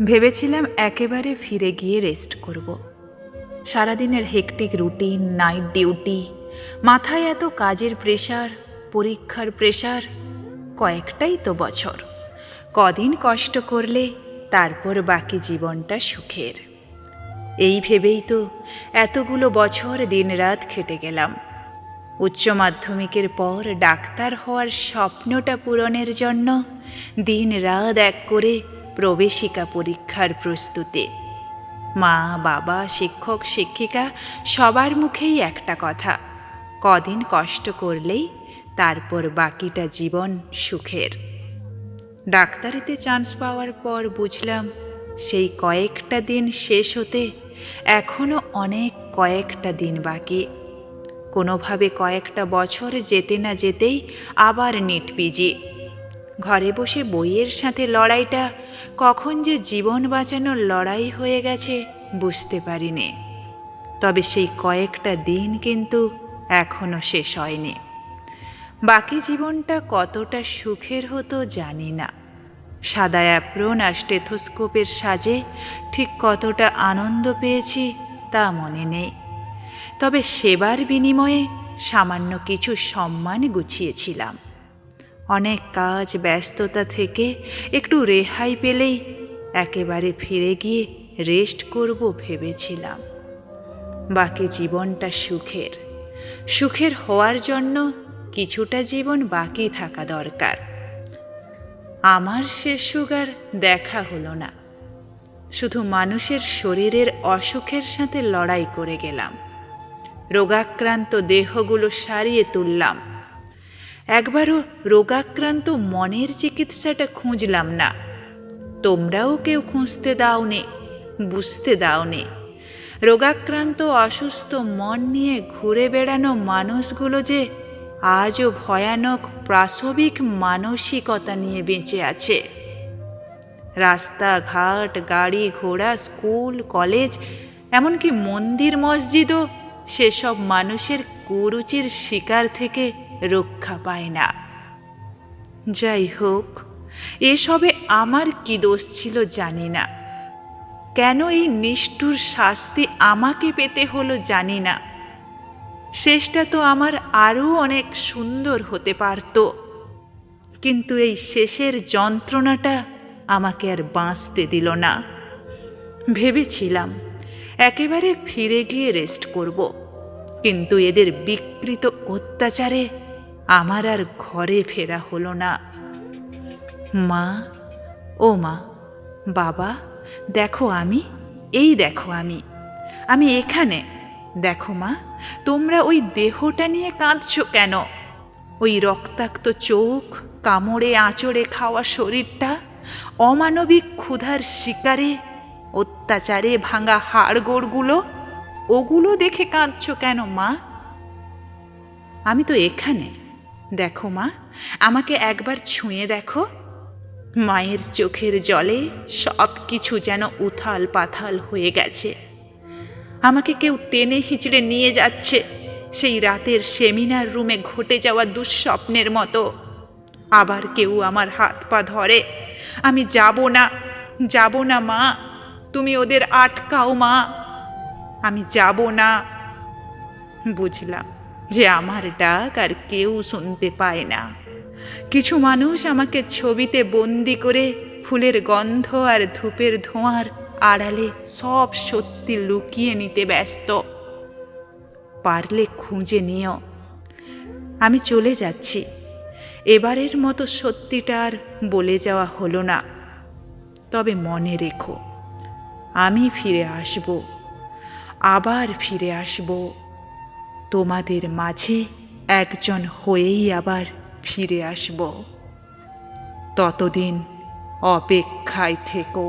ভেবেছিলাম একেবারে ফিরে গিয়ে রেস্ট করব। সারাদিনের হেকটিক রুটিন নাইট ডিউটি মাথায় এত কাজের প্রেশার পরীক্ষার প্রেশার কয়েকটাই তো বছর। কদিন কষ্ট করলে তারপর বাকি জীবনটা সুখের। এই ভেবেই তো এতগুলো বছর দিনরাত খেটে গেলাম। উচ্চ মাধ্যমিকের পর ডাক্তার হওয়ার স্বপ্নটা পূরণের জন্য দিন রাত এক করে প্রবেশিকা পরীক্ষার প্রস্তুতি। মা, বাবা, শিক্ষক, শিক্ষিকা, সবার মুখেই একটা কথা। কদিন কষ্ট করলেই তারপর বাকিটা জীবন সুখের। ডাক্তারিতে চান্স পাওয়ার পর বুঝলাম, সেই কয়েকটা দিন শেষ হতে এখনও অনেক কয়েকটা দিন বাকি। কোনোভাবে কয়েকটা বছর যেতে না যেতেই আবার নিট পিজি। ঘরে বসে বইয়ের সাথে লড়াইটা কখন যে জীবন বাঁচানোর লড়াই হয়ে গেছে বুঝতে পারিনি। তবে সেই কয়েকটা দিন কিন্তু এখনও শেষ হয়নি। বাকি জীবনটা কতটা সুখের হতো জানি না। সাদা অ্যাপ্রন আর স্টেথোস্কোপের সাজে ঠিক কতটা আনন্দ পেয়েছি তা মনে নেই। তবে সেবার বিনিময়ে সামান্য কিছু সম্মান গুছিয়েছিলাম। অনেক কাজ ব্যস্ততা থেকে একটু রেহাই পেলেই একেবারে ফিরে গিয়ে রেস্ট করব ভেবেছিলাম। বাকি জীবনটা সুখের। সুখের হওয়ার জন্য কিছুটা জীবন বাকি থাকা দরকার। আমার শেষ সুগার দেখা হলো না। শুধু মানুষের শরীরের অসুখের সাথে লড়াই করে গেলাম। রোগাক্রান্ত দেহগুলো সারিয়ে তুললাম। একবারও রোগাক্রান্ত মনের চিকিৎসাটা খুঁজলাম না। তোমরাও কেউ খুঁজতে দাওনে, বুঝতে দাওনে। রোগাক্রান্ত অসুস্থ মন নিয়ে ঘুরে বেড়ানো মানুষগুলো যে আজও ভয়ানক প্রাসবিক মানসিকতা নিয়ে বেঁচে আছে। রাস্তাঘাট, গাড়ি ঘোড়া, স্কুল, কলেজ, এমনকি মন্দির, মসজিদও সেসব মানুষের কুরুচির শিকার থেকে রক্ষা পায় না। যাই হোক, এসবে আমার কি দোষ ছিল জানি না। কেন এই নিষ্ঠুর শাস্তি আমাকে পেতে হলো জানি না। শেষটা তো আমার আরও অনেক সুন্দর হতে পারত। কিন্তু এই শেষের যন্ত্রণাটা আমাকে আর বাঁচতে দিল না। ভেবেছিলাম একেবারে ফিরে গিয়ে রেস্ট করব, কিন্তু এদের বিকৃত অত্যাচারে আমার আর ঘরে ফেরা হলো না। মা, ও মা, বাবা, দেখো আমি, এই দেখো আমি। আমি এখানে। দেখো মা, তোমরা ওই দেহটা নিয়ে কাঁদছো কেন? ওই রক্তাক্ত চোখ, কামড়ে আঁচড়ে খাওয়া শরীরটা, অমানবিক ক্ষুধার শিকারে, অত্যাচারে ভাঙা হাড়গোড়গুলো, ওগুলো দেখে কাঁদছো কেন মা? আমি তো এখানে। দেখো মা, আমাকে একবার ছুঁয়ে দেখো। মায়ের চোখের জলে সব কিছু যেন উথাল পাথাল হয়ে গেছে। আমাকে কেউ টেনে হিঁচড়ে নিয়ে যাচ্ছে সেই রাতের সেমিনার রুমে ঘটে যাওয়া দুঃস্বপ্নের মতো। আবার কেউ আমার হাত পা ধরে, আমি যাব না যাব না মা, তুমি ওদের আটকাও মা। আমি যাব না, বুঝলাম। যে আমার ডাক আর কেউ শুনতে পায় না। কিছু মানুষ আমাকে ছবিতে বন্দি করে ফুলের গন্ধ আর ধূপের ধোঁয়ার আড়ালে সব সত্যি লুকিয়ে নিতে ব্যস্ত। পারলে খুঁজে নিও। আমি চলে যাচ্ছি। এবারের মতো সত্যিটা আর বলে যাওয়া হলো না। তবে মনে রেখো, আমি ফিরে আসব। আবার ফিরে আসব। তোমাদের মাঝে একজন হয়েই আবার ফিরে আসব। ততদিন অপেক্ষায় থেকো।